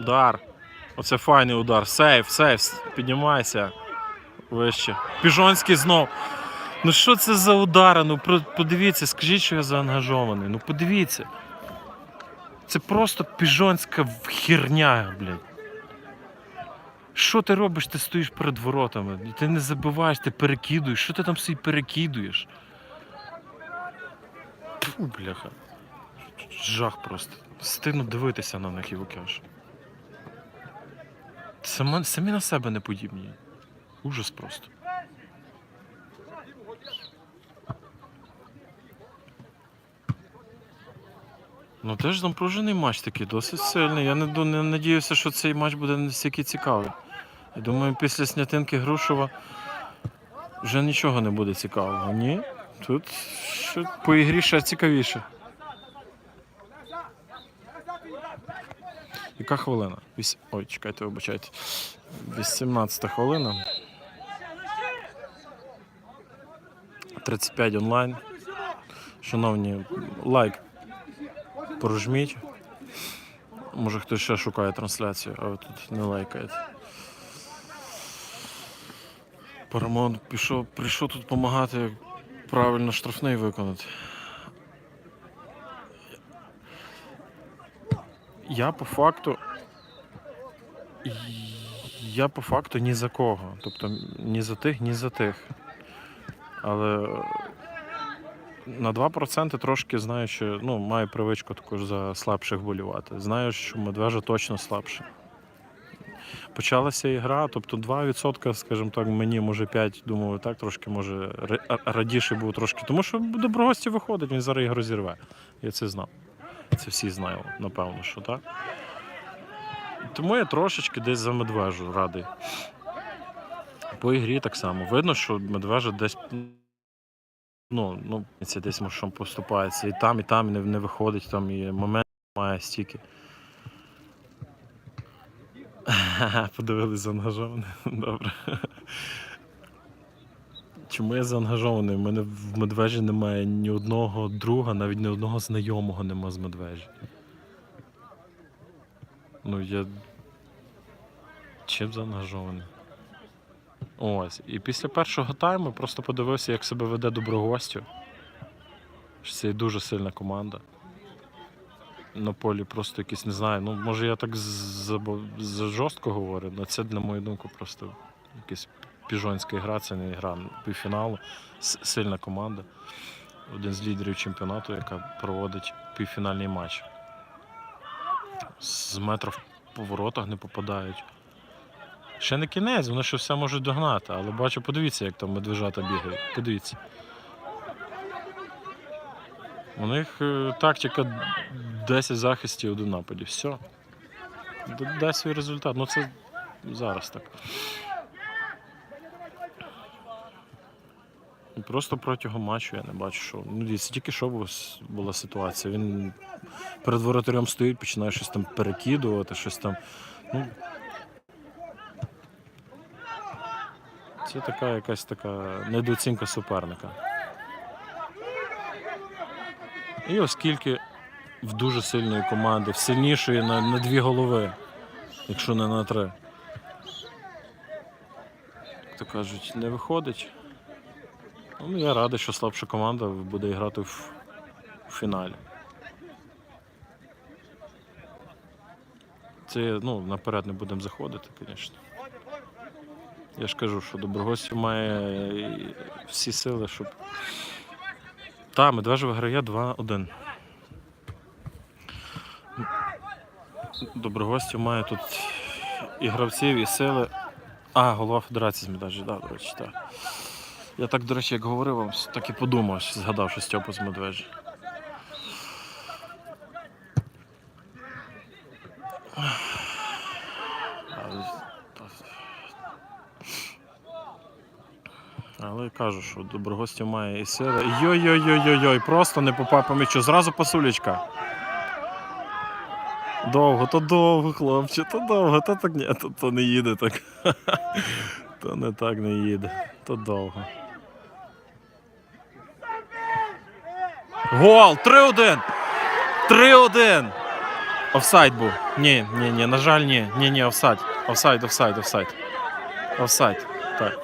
Удар. Оце файний удар. Сейф, сейф. Піднімайся. Вище. Піжонський знов. Ну що це за удари? Ну подивіться, скажіть, що я заангажований. Ну подивіться. Це просто піжонська херня, блядь. Що ти робиш? Ти стоїш перед воротами. Ти не забиваєш, ти перекидуєш. Що ти там собі перекидуєш? Фу, бляха. Жах просто. Стидно дивитися на них і викаш. Сама, самі на себе не подібні. Ужас просто. Ну теж напружений матч такий, досить сильний. Я не, не надіюся, що цей матч буде настільки цікавий. Я думаю, після снятинки Грушова вже нічого не буде цікавого. Ні. Тут що по ігрі ще цікавіше. Яка хвилина? Вісь... Ой, чекайте, вибачайте. 18 хвилина. 35 онлайн. Шановні, лайк прожміть. Може хтось ще шукає трансляцію, а ви тут не лайкаєте. Парамон пішов, прийшов тут допомагати, правильно штрафний виконати. Я по факту. Я по факту ні за кого. Тобто ні за тих, ні за тих. Але на 2% трошки знаю, що ну, маю привичку також за слабших болівати. Знаю, що медвежа точно слабше. Почалася ігра, тобто 2%, скажімо так, мені може 5, думаю, так трошки може радіше був трошки. Тому що доброгості виходить, він зараз ігру зірве. Я це знав. Це всі знають, напевно, що так. Тому я трошечки десь за медвежу радий. По ігрі так само. Видно, що медвежа десь. Ну, ну, це десь може поступається. І там, і там не, не виходить, там і момент має стільки. Подивились заангажований. Добре. Чому я заангажований? У мене в медвежі немає ні одного друга, навіть ні одного знайомого нема з медвежі. Ну, я. Чим заангажований? Ось. І після першого тайму просто подивився, як себе веде доброгостю. Це дуже сильна команда. На полі просто якісь, не знаю. Ну, може я так жорстко говорю, але це, на мою думку, просто якась піжонська гра, це не гра півфіналу. Сильна команда. Один з лідерів чемпіонату, яка проводить півфінальний матч. З метра в поворотах не попадають. Ще не кінець, вони ще все можуть догнати, але бачу, подивіться, як там медвежата бігають. Подивіться. У них е, тактика 10 захистів, один нападів. Все. Дай свій результат. Ну це зараз так. Просто протягом матчу я не бачу, що. Ну, дивіться, тільки що була ситуація. Він перед воротарем стоїть, починає щось там перекидувати, щось там. Ну, Це така якась така недооцінка суперника. І оскільки в дуже сильної команди, в сильнішої на, на дві голови, якщо не на три. То кажуть, не виходить. Ну, я радий, що слабша команда буде грати в, фіналі. Це ну, наперед не будемо заходити, звісно. Я ж кажу, що Доброгостів має всі сили, щоб. Та, Медвежа виграє 2-1. Доброгостів має тут і гравців, і сили. А, голова Федерації з Медвежі, да, до речі, так. Я так, до речі, як говорив вам, так і подумав, що згадав, що Стьопа з Медвежі. Але- кажу, що Доброгостів має і сили. Йой-йой-йой-йой, просто не попав по м'ячу. Зразу пасулечка. Довго, то довго, хлопче, то довго, то так ні, то, то не їде так. То не так не їде, то довго. Гол! 3-1! 3-1! Офсайд був. Ні, ні, ні, на жаль, ні. Ні, ні, офсайд. Офсайд, офсайд, офсайд. Офсайд. Так.